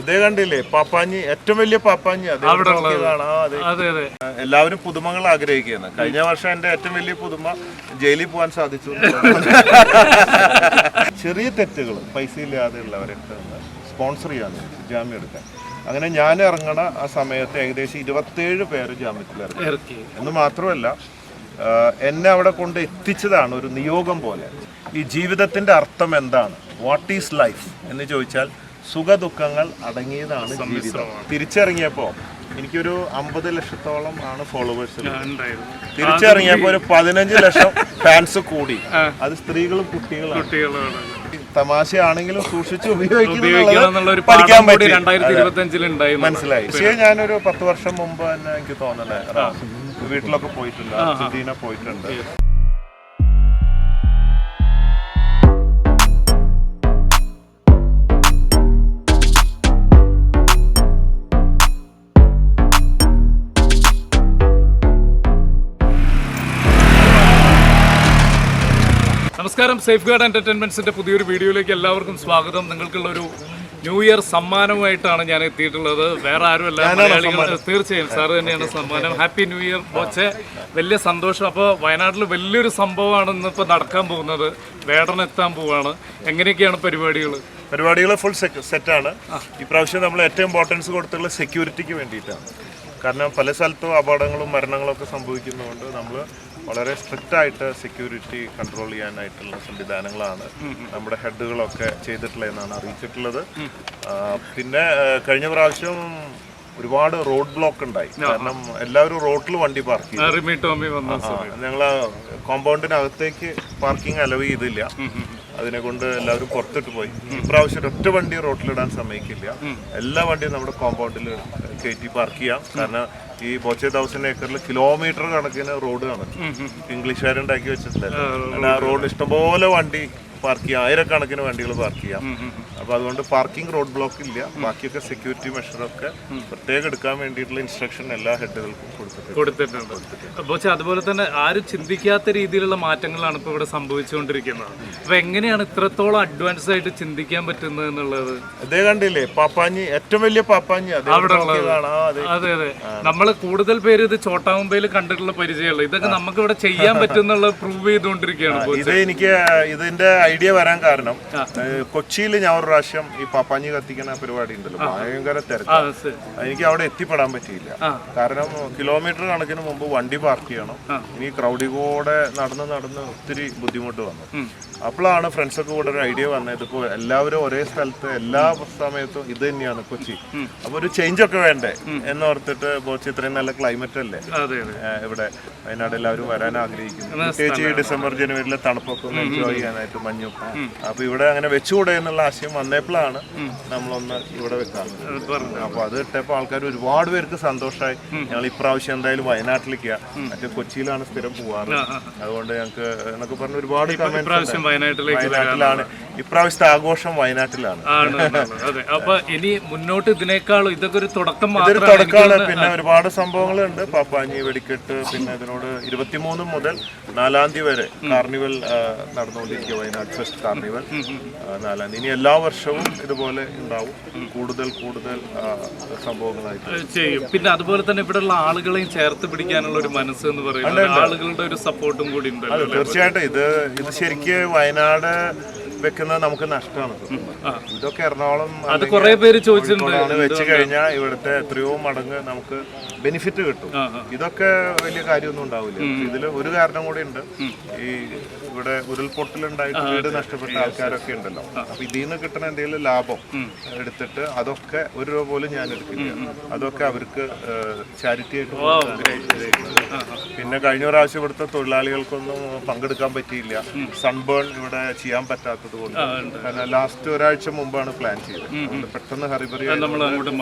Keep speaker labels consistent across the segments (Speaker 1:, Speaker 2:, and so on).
Speaker 1: ഇതേ കണ്ടില്ലേ പാപ്പാഞ്ഞി ഏറ്റവും വലിയ പാപ്പാഞ്ഞി. അതേ എല്ലാവരും പുതുമകൾ ആഗ്രഹിക്കുന്നു കഴിഞ്ഞ വർഷം എന്റെ ഏറ്റവും വലിയ പുതുമ ജയിലിൽ പോകാൻ സാധിച്ചു. ചെറിയ തെറ്റുകൾ പൈസ ഇല്ലാതെയുള്ളവരൊക്കെ സ്പോൺസർ ചെയ്യാൻ ജാമ്യം എടുക്കാൻ. അങ്ങനെ ഞാൻ ഇറങ്ങണ ആ സമയത്ത് ഏകദേശം ഇരുപത്തേഴ് പേര് ജാമ്യത്തിൽ
Speaker 2: ഇറക്കി.
Speaker 1: എന്ന് മാത്രമല്ല എന്നെ അവിടെ കൊണ്ട് എത്തിച്ചതാണ് ഒരു നിയോഗം പോലെ. ഈ ജീവിതത്തിന്റെ അർത്ഥം എന്താണ്? വാട്ട് ഈസ് ലൈഫ് എന്ന് ചോദിച്ചാൽ സുഖദുഃഖങ്ങൾ അടങ്ങിയതാണ് ജീവിതം. തിരിച്ചിറങ്ങിയപ്പോൾ എനിക്കൊരു അമ്പത് ലക്ഷത്തോളം ആണ് ഫോളോവേഴ്സ് തിരിച്ചിറങ്ങിയപ്പോൾ ഒരു പതിനഞ്ച് ലക്ഷം ഫാൻസ് കൂടി. അത് സ്ത്രീകളും കുട്ടികളും
Speaker 2: കുട്ടികളാണ്
Speaker 1: തമാശയാണെങ്കിലും സൂക്ഷിച്ച് പഠിക്കാൻ പറ്റി.
Speaker 2: ഉണ്ടായി
Speaker 1: മനസ്സിലായി. പക്ഷേ ഞാനൊരു പത്ത് വർഷം മുമ്പ് തന്നെ എനിക്ക് തോന്നണേ വീട്ടിലൊക്കെ പോയിട്ടുണ്ട്. പോയിട്ടുണ്ട്.
Speaker 2: നമസ്കാരം. സേഫ് ഗാർഡ് എന്റർടൈൻമെന്റ്സിന്റെ പുതിയൊരു വീഡിയോയിലേക്ക് എല്ലാവർക്കും സ്വാഗതം. നിങ്ങൾക്കുള്ള ഒരു ന്യൂ ഇയർ സമ്മാനമായിട്ടാണ് ഞാൻ എത്തിയിട്ടുള്ളത്. വേറെ ആരുമല്ല മലയാളികൾ തീർച്ചയായും സാർ തന്നെയാണ് സമ്മാനം. ഹാപ്പി ന്യൂ ഇയർ ബോച്ചെ വലിയ സന്തോഷം. അപ്പോൾ വയനാട്ടിൽ വലിയൊരു സംഭവമാണ് ഇന്നിപ്പോൾ നടക്കാൻ പോകുന്നത്. വേടൻ എത്താൻ പോവാണ്. എങ്ങനെയൊക്കെയാണ് പരിപാടികൾ
Speaker 1: പരിപാടികൾ ഫുൾ സെറ്റാണ് ഇപ്രാവശ്യം നമ്മൾ ഏറ്റവും ഇമ്പോർട്ടൻസ് കൊടുത്തുള്ള സെക്യൂരിറ്റിക്ക് വേണ്ടിയിട്ടാണ്. കാരണം പല സ്ഥലത്തും അപകടങ്ങളും മരണങ്ങളും ഒക്കെ സംഭവിക്കുന്നതുകൊണ്ട് നമ്മൾ വളരെ സ്ട്രിക്റ്റ് ആയിട്ട് സെക്യൂരിറ്റി കൺട്രോൾ ചെയ്യാനായിട്ടുള്ള സംവിധാനങ്ങളാണ് നമ്മുടെ ഹെഡുകളൊക്കെ ചെയ്തിട്ടുള്ളതെന്നാണ് അറിയിച്ചിട്ടുള്ളത്. പിന്നെ കഴിഞ്ഞ പ്രാവശ്യം ഒരുപാട് റോഡ് ബ്ലോക്ക് ഉണ്ടായി. കാരണം എല്ലാവരും റോഡിൽ വണ്ടി പാർക്ക് ചെയ്തു. ഞങ്ങൾ കോമ്പൗണ്ടിനകത്തേക്ക് പാർക്കിംഗ് അലവ് ചെയ്തില്ല. അതിനെ കൊണ്ട് എല്ലാവരും പുറത്തിട്ട് പോയി. ഇപ്രാവശ്യം ഒറ്റ വണ്ടി റോട്ടിലിടാൻ സമ്മതിക്കില്ല. എല്ലാ വണ്ടിയും നമ്മുടെ കോമ്പൗണ്ടിൽ കയറ്റി പാർക്ക് ചെയ്യാം. കാരണം ഈ ബോച്ചെ തൗസൻഡ് ഏക്കറിൽ കിലോമീറ്റർ കണക്കിന് റോഡ് കാണും. ഇംഗ്ലീഷുകാരുണ്ടാക്കി വെച്ചിട്ടുണ്ടായിരുന്നു ആ റോഡ് ഇഷ്ടംപോലെ വണ്ടി പാർക്ക് ചെയ്യാം. ആയിരക്കണക്കിന് വണ്ടികൾ പാർക്ക് ചെയ്യാം. അപ്പൊ അതുകൊണ്ട് പാർക്കിംഗ് റോഡ് ബ്ലോക്ക് ഇല്ല. ബാക്കിയൊക്കെ സെക്യൂരിറ്റി മെഷറൊക്കെ പ്രത്യേകം എടുക്കാൻ വേണ്ടിയിട്ടുള്ള ഇൻസ്ട്രക്ഷൻ എല്ലാ ഹെഡുകൾക്കും കൊടുത്തിട്ടുണ്ട്.
Speaker 2: കൊടുത്തിട്ടുണ്ട്. ബോച്ച അതുപോലെ തന്നെ ആരും ചിന്തിക്കാത്ത രീതിയിലുള്ള മാറ്റങ്ങളാണ് ഇപ്പോൾ ഇവിടെ സംഭവിച്ചുകൊണ്ടിരിക്കുന്നത്. അപ്പൊ എങ്ങനെയാണ് ഇത്രത്തോളം അഡ്വാൻസ് ആയിട്ട് ചിന്തിക്കാൻ പറ്റുന്നത് എന്നുള്ളത്?
Speaker 1: അതേ കണ്ടില്ലേ പാപ്പാഞ്ഞി ഏറ്റവും വലിയ പാപ്പാഞ്ഞി.
Speaker 2: അവിടെ
Speaker 1: അതെ.
Speaker 2: അതെ നമ്മൾ കൂടുതൽ പേര് ഇത് ചോട്ടാമുമ്പയിൽ കണ്ടിട്ടുള്ള പരിചയമുള്ളൂ. ഇതൊക്കെ നമുക്ക് ഇവിടെ ചെയ്യാൻ പറ്റുന്നുള്ള പ്രൂവ് ചെയ്തുകൊണ്ടിരിക്കുകയാണ്.
Speaker 1: ഇത് എനിക്ക് ഇതിന്റെ ഐഡിയ വരാൻ കാരണം കൊച്ചിയിൽ ഞാൻ ഒരു പ്രാവശ്യം ഈ പാപ്പാഞ്ഞി കത്തിക്കുന്ന പരിപാടി ഉണ്ടല്ലോ ഭയങ്കര തിരക്ക്. എനിക്ക് അവിടെ എത്തിപ്പെടാൻ പറ്റിയില്ല. കാരണം കിലോമീറ്റർ കണക്കിന് മുമ്പ് വണ്ടി പാർക്ക് ചെയ്യണം. ഇനി ക്രൗഡി കൂടെ നടന്ന് നടന്ന് ഒത്തിരി ബുദ്ധിമുട്ട് വന്നു. അപ്പോഴാണ് ഫ്രണ്ട്സൊക്കെ കൂടെ ഒരു ഐഡിയ വന്നത്. ഇതിപ്പോ എല്ലാവരും ഒരേ സ്ഥലത്ത് എല്ലാ സമയത്തും ഇത് തന്നെയാണ് കൊച്ചി. അപ്പൊ ഒരു ചേഞ്ച് ഒക്കെ വേണ്ടേ? എന്ന് ഓർത്തിട്ട് കൊച്ചി ഇത്രയും നല്ല ക്ലൈമറ്റ് അല്ലേ? ഇവിടെ വയനാട് എല്ലാവരും വരാൻ ആഗ്രഹിക്കുന്നു. പ്രത്യേകിച്ച് ഈ ഡിസംബർ ജനുവരിയിലെ തണുപ്പൊക്കെ ഒന്ന് എൻജോയ് ചെയ്യാനായിട്ട് മഞ്ഞും അപ്പൊ ഇവിടെ അങ്ങനെ വെച്ചുകൂടെ എന്നുള്ള ആശയം വന്നപ്പോഴാണ് നമ്മളൊന്ന് ഇവിടെ
Speaker 2: വെക്കാറ്
Speaker 1: അപ്പോൾ അത് ഇട്ടപ്പോ ആൾക്കാർ ഒരുപാട് പേർക്ക് സന്തോഷമായി ഞങ്ങൾ ഇപ്രാവശ്യം എന്തായാലും വയനാട്ടിലേക്ക്. മറ്റേ കൊച്ചിയിലാണ് സ്ഥിരം പോവാറ്. അതുകൊണ്ട് ഞങ്ങൾക്ക് എന്നൊക്കെ പറഞ്ഞ ഒരുപാട് കമന്റ്സ്
Speaker 2: ഇപ്രാവശ്യം വയനാട്ടിലേക്ക്
Speaker 1: വയനാട്ടിലാണ്. ഇപ്രാവശ്യത്തെ ആഘോഷം വയനാട്ടിലാണ്.
Speaker 2: ആണ്. അതെ. അപ്പൊ ഇനി മുന്നോട്ട് ഇതിനേക്കാളും ഇതൊക്കെ ഒരു തുടക്കം
Speaker 1: ഇതൊരു
Speaker 2: മാത്രമാണ്
Speaker 1: തുടക്കമാണ്. പിന്നെ ഒരുപാട് സംഭവങ്ങളുണ്ട്. പാപ്പാഞ്ഞി വെടിക്കെട്ട് പിന്നെ ഇതിനോട് ഇരുപത്തിമൂന്ന് മുതൽ നാലാം തീയതി വരെ കാർണിവൽ ആ, നടന്നുകൊണ്ടിരിക്കുക വയനാട് ഫെസ്റ്റ് കാർണിവൽ. ആ, നാലാം തീയതി. ഇനി എല്ലാ വർഷവും ഇതുപോലെ ഉണ്ടാവും. കൂടുതൽ കൂടുതൽ ആ, സംഭവങ്ങളായിട്ട്.
Speaker 2: ചെയ്യും. പിന്നെ അതുപോലെ തന്നെ ഇവിടെയുള്ള ആളുകളെയും ചേർത്ത് പിടിക്കാനുള്ള ഒരു മനസ്സ് എന്ന് പറയുന്നത് ആളുകളുടെ ഒരു സപ്പോർട്ടും കൂടി
Speaker 1: ഉണ്ട് തീർച്ചയായിട്ടും. ഇത് ഇത് ശരിക്ക് വയനാട് വയനാട് വെക്കുന്നത് നമുക്ക് നഷ്ടമാണ്. ഇതൊക്കെ എറണാകുളം
Speaker 2: അത് കുറെ പേര് ചോദിച്ചിട്ടുണ്ട്.
Speaker 1: വെച്ച് കഴിഞ്ഞാൽ ഇവിടുത്തെ എത്രയോ മടങ്ങ് നമുക്ക് ബെനിഫിറ്റ് കിട്ടും. ഇതൊക്കെ വലിയ കാര്യമൊന്നും ഉണ്ടാവില്ല. ഇതിൽ ഒരു കാരണം കൂടി ഉണ്ട്. ഈ ഇവിടെ ഉരുൾപൊട്ടലുണ്ടായിട്ട് വീട് നഷ്ടപ്പെട്ട ആൾക്കാരൊക്കെ ഉണ്ടല്ലോ. അപ്പൊ ഇതിൽ നിന്ന് കിട്ടുന്ന എന്തെങ്കിലും ലാഭം എടുത്തിട്ട് അതൊക്കെ ഒരു രൂപ പോലും ഞാൻ എടുക്കില്ല. അതൊക്കെ അവർക്ക് ചാരിറ്റി ആയിട്ട്. പിന്നെ കഴിഞ്ഞ പ്രാവശ്യം ഇവിടുത്തെ തൊഴിലാളികൾക്കൊന്നും പങ്കെടുക്കാൻ പറ്റിയില്ല. സൺബേൺ ഇവിടെ ചെയ്യാൻ പറ്റാത്തത് കാരണം ലാസ്റ്റ് ഒരാഴ്ച മുമ്പാണ് പ്ലാൻ ചെയ്തത്. പെട്ടെന്ന് ഹറിബറി
Speaker 2: അങ്ങോട്ട്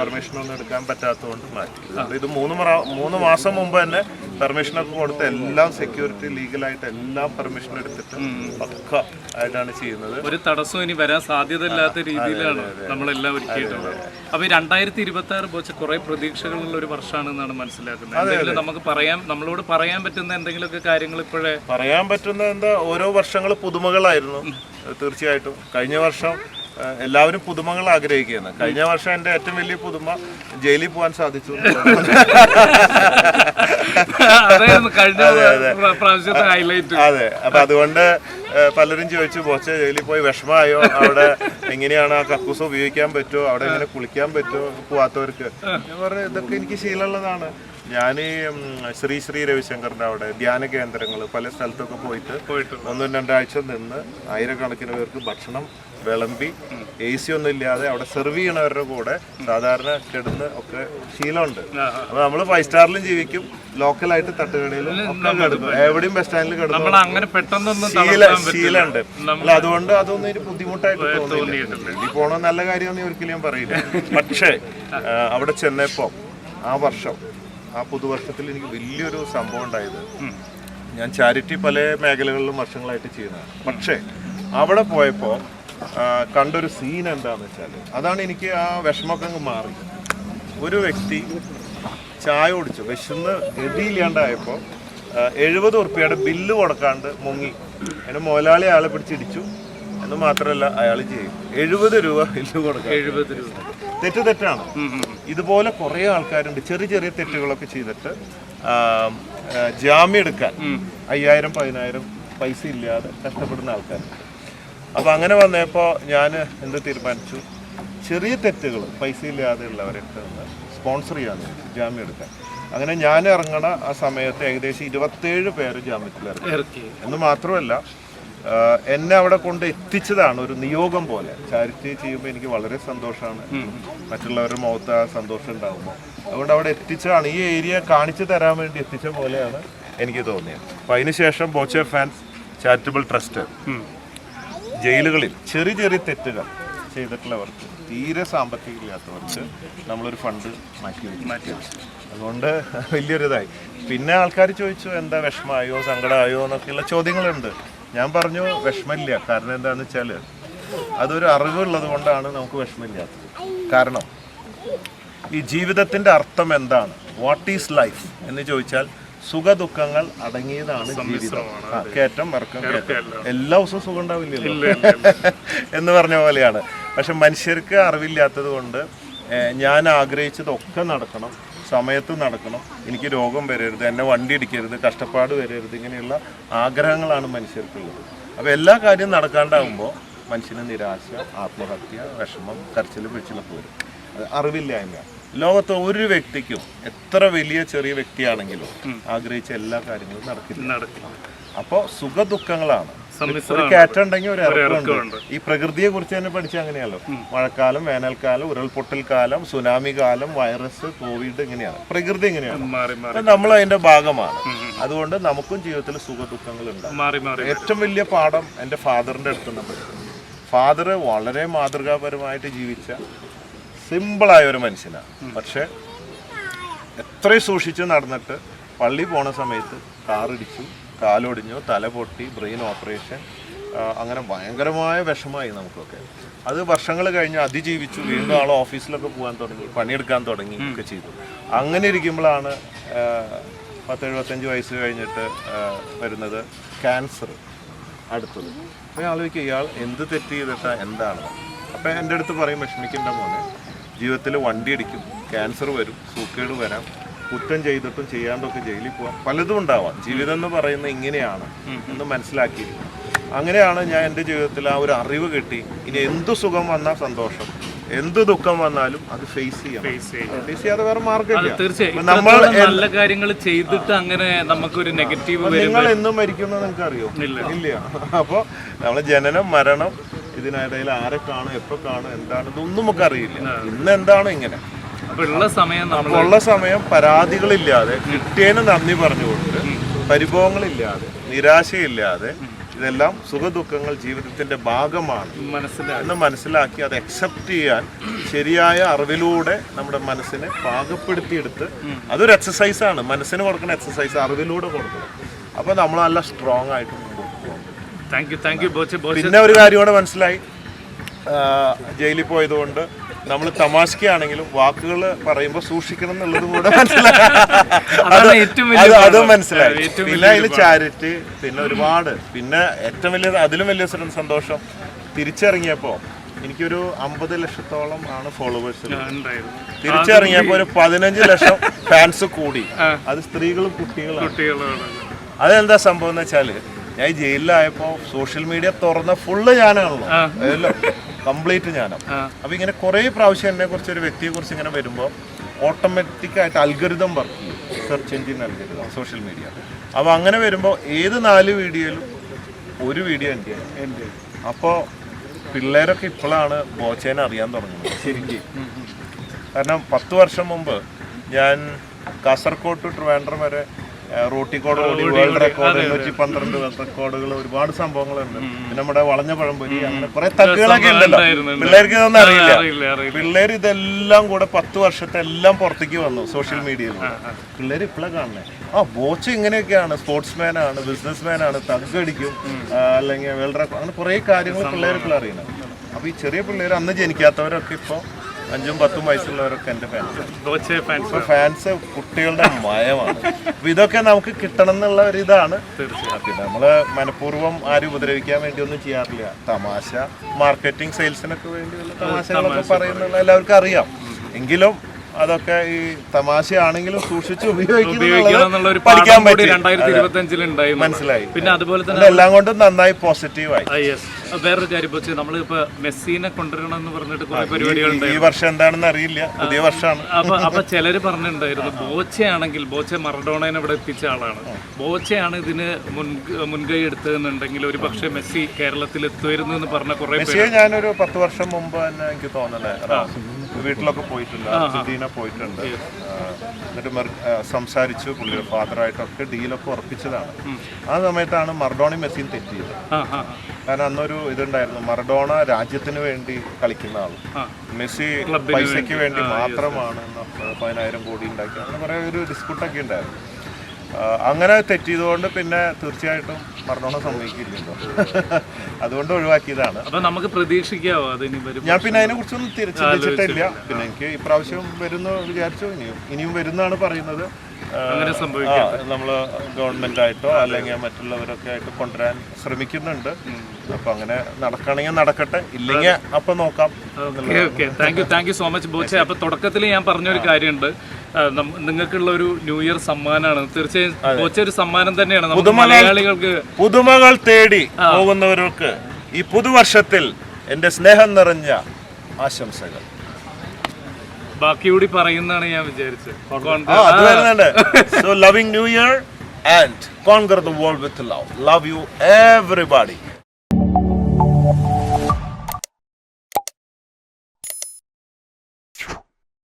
Speaker 1: പെർമിഷൻ ഒന്നും എടുക്കാൻ പറ്റാത്തതുകൊണ്ട് മാറ്റി. ഇത് മൂന്ന് മൂന്ന് മാസം മുമ്പ് തന്നെ പെർമിഷൻ ഒക്കെ കൊടുത്ത് എല്ലാം സെക്യൂരിറ്റി ലീഗലായിട്ട് എല്ലാം പെർമിഷൻ എടുത്തിട്ട് പക്ക ആയിട്ടാണ് ചെയ്യുന്നത്.
Speaker 2: ഒരു തടസ്സവും ഇനി വരാൻ സാധ്യത ഇല്ലാത്ത രീതിയിലാണ് നമ്മളെല്ലാം ഒരുക്കിയിട്ടുള്ളത്. അപ്പൊ ഈ രണ്ടായിരത്തി ഇരുപത്തി ആറ് പോച്ച കുറെ പ്രതീക്ഷകളുള്ള ഒരു വർഷമാണെന്നാണ് മനസ്സിലാക്കുന്നത്. എന്തെങ്കിലും നമുക്ക് പറയാൻ നമ്മളോട് പറയാൻ പറ്റുന്ന എന്തെങ്കിലുമൊക്കെ കാര്യങ്ങൾ ഇപ്പോഴേ?
Speaker 1: പറയാൻ പറ്റുന്ന എന്താ ഓരോ വർഷങ്ങൾ പുതുമകളായിരുന്നു. തീർച്ചയായിട്ടും. കഴിഞ്ഞ വർഷം എല്ലാവരും പുതുമകൾ ആഗ്രഹിക്കുകയാണ്. കഴിഞ്ഞ വർഷം എന്റെ ഏറ്റവും വലിയ പുതുമ ജയിലിൽ പോകാൻ സാധിച്ചു. അതെ അപ്പൊ അതുകൊണ്ട് പലരും ചോദിച്ചു ബോച്ചെ ജയിലിൽ പോയി വിഷമമായോ? അവിടെ എങ്ങനെയാണ് ആ കക്കൂസ് ഉപയോഗിക്കാൻ പറ്റുമോ? അവിടെ എങ്ങനെ കുളിക്കാൻ പറ്റുമോ? പോവാത്തവർക്ക്. ഞാൻ പറഞ്ഞു ഇതൊക്കെ എനിക്ക് ശീലമുള്ളതാണ്. ഞാൻ ശ്രീ ശ്രീ രവിശങ്കറിന്റെ അവിടെ ധ്യാന കേന്ദ്രങ്ങൾ പല സ്ഥലത്തൊക്കെ പോയിട്ട് ഒന്നും രണ്ടാഴ്ച നിന്ന് ആയിരക്കണക്കിന് പേർക്ക് ഭക്ഷണം വിളമ്പി എ സി ഒന്നും ഇല്ലാതെ അവിടെ സെർവ് ചെയ്യണവരുടെ കൂടെ സാധാരണ കിടന്ന് ഒക്കെ ശീലമുണ്ട്. അപ്പൊ നമ്മൾ ഫൈവ് സ്റ്റാറിലും ജീവിക്കും ലോക്കലായിട്ട് തട്ടുകടയിലും ഒക്കെ കിടക്കും. എവിടെയും ബസ് സ്റ്റാൻഡിൽ കിടന്നു
Speaker 2: നമ്മൾ അങ്ങനെ പെട്ടെന്നൊന്നും
Speaker 1: ശീലമുണ്ട്. അല്ല അതുകൊണ്ട് അതൊന്നും ഒരു ബുദ്ധിമുട്ടായിട്ട് തോന്നുന്നില്ല പോകണം നല്ല കാര്യമൊന്നും ഒരിക്കലും ഞാൻ പറയില്ല. പക്ഷേ അവിടെ ചെന്നപ്പോ ആ വർഷം ആ പുതുവർഷത്തിൽ എനിക്ക് വലിയൊരു സംഭവം ഉണ്ടായത്. ഞാൻ ചാരിറ്റി പല മേഖലകളിലും വർഷങ്ങളായിട്ട് ചെയ്യുന്നതാണ്. പക്ഷേ അവിടെ പോയപ്പോൾ കണ്ടൊരു സീൻ എന്താന്ന് വെച്ചാൽ അതാണ് എനിക്ക് ആ വിഷമമൊക്കെ അങ്ങ് മാറി. ഒരു വ്യക്തി ചായ കുടിച്ചു. വിശന്ന് ഗതിയില്ലാണ്ടായപ്പോൾ എഴുപത് ഉറുപ്പ്യയുടെ ബില്ല് കൊടുക്കാണ്ട് മുങ്ങി. അതിന് മുതലാളി അയാളെ പിടിച്ചിടിച്ചു എന്ന് മാത്രമല്ല അയാൾ ചെയ്യും. എഴുപത് രൂപ ബില്ല് കൊടുക്കാം
Speaker 2: എഴുപത് രൂപ.
Speaker 1: തെറ്റ് തെറ്റാണ്. ഇതുപോലെ കുറേ ആൾക്കാരുണ്ട്. ചെറിയ ചെറിയ തെറ്റുകളൊക്കെ ചെയ്തിട്ട് ജാമ്യം എടുക്കാൻ. അയ്യായിരം പതിനായിരം പൈസ ഇല്ലാതെ കഷ്ടപ്പെടുന്ന ആൾക്കാരുണ്ട്. അപ്പോൾ അങ്ങനെ വന്നപ്പോൾ ഞാൻ എന്ത് തീരുമാനിച്ചു? ചെറിയ തെറ്റുകൾ പൈസ ഇല്ലാതെ ഉള്ളവരൊക്കെ സ്പോൺസർ ചെയ്യാൻ ജാമ്യം എടുക്കാൻ. അങ്ങനെ ഞാൻ ഇറങ്ങണ ആ സമയത്ത് ഏകദേശം ഇരുപത്തേഴ് പേര് ജാമ്യത്തിൽ ഇറങ്ങി. എന്ന് മാത്രമല്ല എന്നെ അവിടെ കൊണ്ട് എത്തിച്ചതാണ് ഒരു നിയോഗം പോലെ. ചാരിറ്റി ചെയ്യുമ്പോൾ എനിക്ക് വളരെ സന്തോഷമാണ് മറ്റുള്ളവരുടെ മുഖത്ത് ആ സന്തോഷം ഉണ്ടാകുമ്പോൾ അതുകൊണ്ട് അവിടെ എത്തിച്ചതാണ്. ഈ ഏരിയ കാണിച്ചു തരാൻ വേണ്ടി എത്തിച്ച പോലെയാണ് എനിക്ക് തോന്നിയത്. അപ്പം അതിനുശേഷം ബോച്ചെ ഫാൻസ് ചാരിറ്റബിൾ ട്രസ്റ്റ്. ജയിലുകളിൽ ചെറിയ ചെറിയ തെറ്റുകൾ ചെയ്തിട്ടുള്ളവർക്ക് തീരെ സാമ്പത്തികം ഇല്ലാത്തവർക്ക് നമ്മളൊരു ഫണ്ട് മാറ്റി
Speaker 2: മാറ്റി.
Speaker 1: അതുകൊണ്ട് വലിയൊരു ഇതായി പിന്നെ ആൾക്കാർ ചോദിച്ചു എന്താ വിഷമമായോ? സങ്കടമായോ എന്നൊക്കെയുള്ള ചോദ്യങ്ങളുണ്ട്. ഞാൻ പറഞ്ഞു വിഷമമില്ല. കാരണം എന്താണെന്ന് വെച്ചാൽ അതൊരു അറിവുള്ളത് കൊണ്ടാണ് നമുക്ക് വിഷമമില്ലാത്തത്. കാരണം ഈ ജീവിതത്തിന്റെ അർത്ഥം എന്താണ്? വാട്ട് ഈസ് ലൈഫ് എന്ന് ചോദിച്ചാൽ സുഖ ദുഃഖങ്ങൾ അടങ്ങിയതാണ് ജീവിതം. കയറ്റം കയറ്റം എല്ലാ ദിവസവും സുഖം ഉണ്ടാവില്ലല്ലോ. എന്ന് പറഞ്ഞ പോലെയാണ്. പക്ഷെ മനുഷ്യർക്ക് അറിവില്ലാത്തത് കൊണ്ട് ഞാൻ ആഗ്രഹിച്ചതൊക്കെ നടക്കണം സമയത്ത് നടക്കണം. എനിക്ക് രോഗം വരരുത് എന്നെ വണ്ടി ഇടിക്കരുത് കഷ്ടപ്പാട് വരരുത് ഇങ്ങനെയുള്ള ആഗ്രഹങ്ങളാണ് മനുഷ്യർക്കുള്ളത്. അപ്പോൾ എല്ലാ കാര്യവും നടക്കാണ്ടാകുമ്പോൾ മനുഷ്യന് നിരാശ ആത്മഹത്യ വിഷമം കരച്ചിൽ പിടിച്ചിലൊക്കെ വരും. അത് അറിവില്ലായ്മ ലോകത്ത് ഒരു വ്യക്തിക്കും എത്ര വലിയ ചെറിയ വ്യക്തിയാണെങ്കിലും ആഗ്രഹിച്ച എല്ലാ കാര്യങ്ങളും നടക്കില്ല.
Speaker 2: അപ്പോ
Speaker 1: അപ്പോൾ സുഖ ദുഃഖങ്ങളാണ് ഒരു
Speaker 2: കാറ്റ്
Speaker 1: ഉണ്ടെങ്കിൽ ഒരു ഇറക്കമുണ്ട്. ഈ പ്രകൃതിയെ കുറിച്ച് തന്നെ പഠിച്ച അങ്ങനെയല്ലോ. മഴക്കാലം വേനൽക്കാലം ഉരുൾപൊട്ടൽ കാലം സുനാമി കാലം വൈറസ് കോവിഡ് ഇങ്ങനെയാണ്. പ്രകൃതി ഇങ്ങനെയാണ്. നമ്മൾ അതിന്റെ ഭാഗമാണ്. അതുകൊണ്ട് നമുക്കും ജീവിതത്തിൽ സുഖ ദുഃഖങ്ങൾ ഉണ്ടാകും ഏറ്റവും വലിയ പാഠം എന്റെ ഫാദറിന്റെ അടുത്ത് നിന്ന് ഫാദർ വളരെ മാതൃകാപരമായിട്ട് ജീവിച്ച സിമ്പിളായ ഒരു മനുഷ്യനാണ് പക്ഷെ എത്രയും സൂക്ഷിച്ച് നടന്നിട്ട് പള്ളി പോണ സമയത്ത് കാറിടിച്ചു കാലൊടിഞ്ഞു തല പൊട്ടി ബ്രെയിൻ ഓപ്പറേഷൻ അങ്ങനെ ഭയങ്കരമായ വിഷമായി നമുക്കൊക്കെ. അത് വർഷങ്ങൾ കഴിഞ്ഞ് അതിജീവിച്ചു വീണ്ടും ആൾ ഓഫീസിലൊക്കെ പോകാൻ തുടങ്ങി പണിയെടുക്കാൻ തുടങ്ങി ഒക്കെ ചെയ്തു. അങ്ങനെ ഇരിക്കുമ്പോഴാണ് പത്ത് എഴുപത്തഞ്ച് വയസ്സ് കഴിഞ്ഞിട്ട് വരുന്നത് ക്യാൻസർ അടുത്തത്. അപ്പോൾ ആലോചിക്കുക ഇയാൾ എന്ത് തെറ്റ് ചെയ്തിട്ടാണ് എന്താണ്? അപ്പം എന്റെ അടുത്ത് പറയും വിഷമിക്കേണ്ട മോനെ. ജീവിതത്തിൽ വണ്ടി അടിക്കും ക്യാൻസർ വരും സൂക്കേട് വരാം കുറ്റം ചെയ്തിട്ടും ചെയ്യാണ്ടൊക്കെ ജയിലിൽ പോവാം. പലതും ഉണ്ടാവാം. ജീവിതം എന്ന് പറയുന്നത് ഇങ്ങനെയാണ് എന്ന് മനസ്സിലാക്കിയിരിക്കും. അങ്ങനെയാണ് ഞാൻ എന്റെ ജീവിതത്തിൽ ആ ഒരു അറിവ് കിട്ടി. ഇനി എന്ത് സുഖം വന്നാൽ സന്തോഷം. എന്ത് ദുഃഖം വന്നാലും അത് ഫേസ്
Speaker 2: ചെയ്യാം.
Speaker 1: ഫേസ് ചെയ്യാതെ വേറെ മാർഗമില്ല.
Speaker 2: തീർച്ചയായും.
Speaker 1: നമ്മൾ
Speaker 2: നല്ല കാര്യങ്ങൾ ചെയ്തിട്ട് അങ്ങനെ നമുക്കൊരു നെഗറ്റീവ്
Speaker 1: നിങ്ങൾ എന്നും മരിക്കുന്നത് നിങ്ങൾക്ക് അറിയോ
Speaker 2: ഇല്ല.
Speaker 1: അപ്പോൾ നമ്മളെ ജനനം മരണം ഇതിനിടയിൽ ആരെ കാണും എപ്പോ കാണും എന്താണ് ഇതൊന്നും നമുക്ക് അറിയില്ല ഇന്ന് എന്താണ് ഇങ്ങനെ?
Speaker 2: അപ്പൊ ഉള്ള സമയം നമ്മൾ
Speaker 1: അപ്പൊ ഉള്ള സമയം പരാതികളില്ലാതെ കിട്ടിയതിന് നന്ദി പറഞ്ഞുകൊണ്ട് പരിഭവങ്ങളില്ലാതെ നിരാശയില്ലാതെ ഇതെല്ലാം സുഖദുഃഖങ്ങൾ ജീവിതത്തിന്റെ ഭാഗമാണ്. എന്ന് മനസ്സിലാക്കി അത് അക്സെപ്റ്റ് ചെയ്യാൻ ശരിയായ അറിവിലൂടെ നമ്മുടെ മനസ്സിനെ പാകപ്പെടുത്തിയെടുത്ത് അതൊരു എക്സസൈസാണ് മനസ്സിന് കൊടുക്കുന്ന എക്സസൈസ് അറിവിലൂടെ കൊടുക്കണം. അപ്പോൾ നമ്മൾ നല്ല സ്ട്രോങ് ആയിട്ട്
Speaker 2: താങ്ക് യു താങ്ക് യു
Speaker 1: പിന്നെ ഒരു കാര്യം കൂടെ മനസ്സിലായി. ജയിലിൽ പോയതുകൊണ്ട് നമ്മൾ തമാശക്കാണെങ്കിലും വാക്കുകൾ പറയുമ്പോൾ സൂക്ഷിക്കണം എന്നുള്ളത് കൂടെ മനസ്സിലായി. അത് മനസ്സിലായി. പിന്നെ അതിൽ ചാരിറ്റി പിന്നെ ഒരുപാട്. പിന്നെ ഏറ്റവും വലിയ അതിലും വലിയ സന്തോഷം തിരിച്ചിറങ്ങിയപ്പോൾ എനിക്കൊരു അമ്പത് ലക്ഷത്തോളം ആണ് ഫോളോവേഴ്സ് തിരിച്ചറിഞ്ഞപ്പോ ഒരു പതിനഞ്ച് ലക്ഷം ഫാൻസ് കൂടി. അത് സ്ത്രീകളും കുട്ടികളാണ്. അതെന്താ സംഭവം എന്ന് വെച്ചാൽ ഞാൻ ഈ ജയിലിലായപ്പോ സോഷ്യൽ മീഡിയ തുറന്ന ഫുള്ള് ഞാനാണല്ലോ. എല്ലാം കംപ്ലീറ്റ് ഞാനാണ് അപ്പൊ ഇങ്ങനെ കുറെ പ്രാവശ്യം എന്നെ കുറിച്ച് ഒരു വ്യക്തിയെ കുറിച്ച് ഇങ്ങനെ വരുമ്പോൾ ഓട്ടോമാറ്റിക് ആയിട്ട് അൽഗരിതം വർക്ക് ചെയ്യും. Search engine algorithm social media അപ്പൊ അങ്ങനെ വരുമ്പോൾ ഏത് നാല് വീഡിയോയിലും ഒരു വീഡിയോ എന്റെ
Speaker 2: എന്റെ
Speaker 1: അപ്പോൾ പിള്ളേരൊക്കെ ഇപ്പോഴാണ് ബോച്ചേനെ അറിയാൻ തുടങ്ങുന്നത്. ശരിക്കും. കാരണം പത്ത് വർഷം മുമ്പ് ഞാൻ കാസർഗോഡ് ടു ട്രിവാൻഡ്രം വരെ റോട്ടിക്കോട് ഓടി വേൾഡ് റെക്കോർഡ് നൂറ്റി പന്ത്രണ്ട് റെക്കോർഡുകൾ ഒരുപാട് സംഭവങ്ങളുണ്ട്. പിന്നെ നമ്മുടെ വളഞ്ഞ പഴംപൊരി അങ്ങനെ കുറെ തക്കുകളൊക്കെ ഉണ്ടല്ലോ. പിള്ളേർക്ക് ഇതൊന്നും അറിയില്ല. പിള്ളേർ ഇതെല്ലാം കൂടെ പത്ത് വർഷത്തെ എല്ലാം പുറത്തേക്ക് വന്നു സോഷ്യൽ മീഡിയയിൽ. പിള്ളേർ ഇപ്പോഴാണ് കാണുന്നത് ആ ബോച്ച് ഇങ്ങനെയൊക്കെയാണ്. സ്പോർട്സ്മാൻ ആണ് ബിസിനസ്മാൻ ആണ് തക്കടിക്കും അല്ലെങ്കിൽ വേൾഡ് റെക്കോർഡ് അങ്ങനെ കുറെ കാര്യങ്ങൾ പിള്ളേർ ഇപ്പോൾ അറിയണം അപ്പൊ ഈ ചെറിയ പിള്ളേർ അന്ന് ജനിക്കാത്തവരൊക്കെ ഇപ്പോൾ അഞ്ചും പത്തും വയസ്സുള്ളവരൊക്കെ എന്റെ ഫാൻസ്
Speaker 2: ഫാൻസ്
Speaker 1: കുട്ടികളുടെ മയമാണ്. അപ്പൊ ഇതൊക്കെ നമുക്ക് കിട്ടണം എന്നുള്ള ഒരു ഇതാണ്.
Speaker 2: തീർച്ചയായും.
Speaker 1: പിന്നെ നമ്മൾ മനഃപൂർവം ആരും ഉപദ്രവിക്കാൻ വേണ്ടി ഒന്നും ചെയ്യാറില്ല. തമാശ മാർക്കറ്റിംഗ് സെയിൽസിനൊക്കെ വേണ്ടിയുള്ള തമാശകളൊക്കെ പറയുന്നുള്ള എല്ലാവർക്കും അറിയാം. എങ്കിലും അതൊക്കെ ഈ തമാശയാണെങ്കിലും സൂക്ഷിച്ച്
Speaker 2: ഉപയോഗിക്കണം
Speaker 1: പഠിക്കാൻ പറ്റി. മനസ്സിലായി.
Speaker 2: പിന്നെ അതുപോലെ തന്നെ
Speaker 1: എല്ലാം കൊണ്ടും നന്നായി പോസിറ്റീവായി.
Speaker 2: വേറൊരു കാര്യം വെച്ച് നമ്മളിപ്പോ മെസ്സിനെ കൊണ്ടുവരണം എന്ന് പറഞ്ഞിട്ട് കുറെ പരിപാടികളുണ്ട്
Speaker 1: ഈ വർഷം എന്താണെന്ന് അറിയില്ല. പുതിയ വർഷമാണ്.
Speaker 2: അപ്പൊ അപ്പൊ ചിലര് പറഞ്ഞിട്ടുണ്ടായിരുന്നു ബോച്ചയാണെങ്കിൽ ബോച്ച മറഡോണേനെ ഇവിടെ എത്തിച്ച ആളാണ്. ബോച്ചയാണ് ഇതിന് മുൻ മുൻകൈ എടുത്തതെന്നുണ്ടെങ്കിൽ ഒരു പക്ഷേ മെസ്സി കേരളത്തിൽ എത്തുമായിരുന്നു എന്ന് പറഞ്ഞ കുറെ
Speaker 1: ഞാനൊരു പത്ത് വർഷം മുമ്പ് തന്നെ എനിക്ക് തോന്നലേ വീട്ടിലൊക്കെ പോയിട്ടുണ്ട് അർജന്റീന പോയിട്ടുണ്ട്. എന്നിട്ട് സംസാരിച്ച് പുള്ളിയുടെ ഫാദറായിട്ടൊക്കെ ഡീലൊക്കെ ഉറപ്പിച്ചതാണ്. ആ സമയത്താണ് മർഡോണി മെസ്സിയും തെറ്റിയത് കാരണം അന്നൊരു ഇതുണ്ടായിരുന്നു മറഡോണ രാജ്യത്തിന് വേണ്ടി കളിക്കുന്ന ആൾ മെസ്സി പൈസയ്ക്ക് വേണ്ടി. മാത്രമാണ് പതിനായിരം കോടി ഉണ്ടാക്കി അങ്ങനെ കുറേ ഒരു ഡിസ്പ്യൂട്ടൊക്കെ ഉണ്ടായിരുന്നു. അങ്ങനെ തെറ്റിയതുകൊണ്ട് പിന്നെ തീർച്ചയായിട്ടും മർഡോണ സമ്മതിക്കില്ലല്ലോ അതുകൊണ്ട് ഒഴിവാക്കിയതാണ്.
Speaker 2: അപ്പൊ നമുക്ക് പ്രതീക്ഷിക്കാവോ
Speaker 1: ഞാൻ പിന്നെ അതിനെ കുറിച്ചൊന്നും തിരിച്ചു പിന്നെ എനിക്ക് ഇപ്രാവശ്യം വരുന്നു വിചാരിച്ചു ഇനിയും ഇനിയും വരുന്നാണ് പറയുന്നത്.
Speaker 2: അങ്ങനെ സംഭവിക്കും
Speaker 1: നമ്മൾ നമ്മൾ ഗവൺമെന്റ് ആയിട്ടോ അല്ലെങ്കിൽ മറ്റുള്ളവരൊക്കെ ആയിട്ട് കൊണ്ടുവരാൻ ശ്രമിക്കുന്നുണ്ട്. അപ്പൊ അങ്ങനെ നടക്കണമെങ്കിൽ നടക്കട്ടെ ഇല്ലെങ്കിൽ അപ്പൊ നോക്കാം.
Speaker 2: Okay okay. Thank you thank you so much Boche. അപ്പൊ തുടക്കത്തിൽ ഞാൻ പറഞ്ഞൊരു കാര്യമുണ്ട്. നിങ്ങൾക്കുള്ള ഒരു ന്യൂ ഇയർ സമ്മാനമാണ്. തീർച്ചയായും ബോച്ച ഒരു സമ്മാനം തന്നെയാണ് മലയാളികൾക്ക്.
Speaker 1: പുതുമകൾ തേടി പോകുന്നവർക്ക് ഈ പുതുവർഷത്തിൽ എന്റെ സ്നേഹം നിറഞ്ഞ ആശംസകൾ.
Speaker 2: ബാക്കി കൂടി പറയുന്നതാണ് ഞാൻ വിചാരിച്ചത്.
Speaker 1: Loving new year and conquer the world with love love you everybody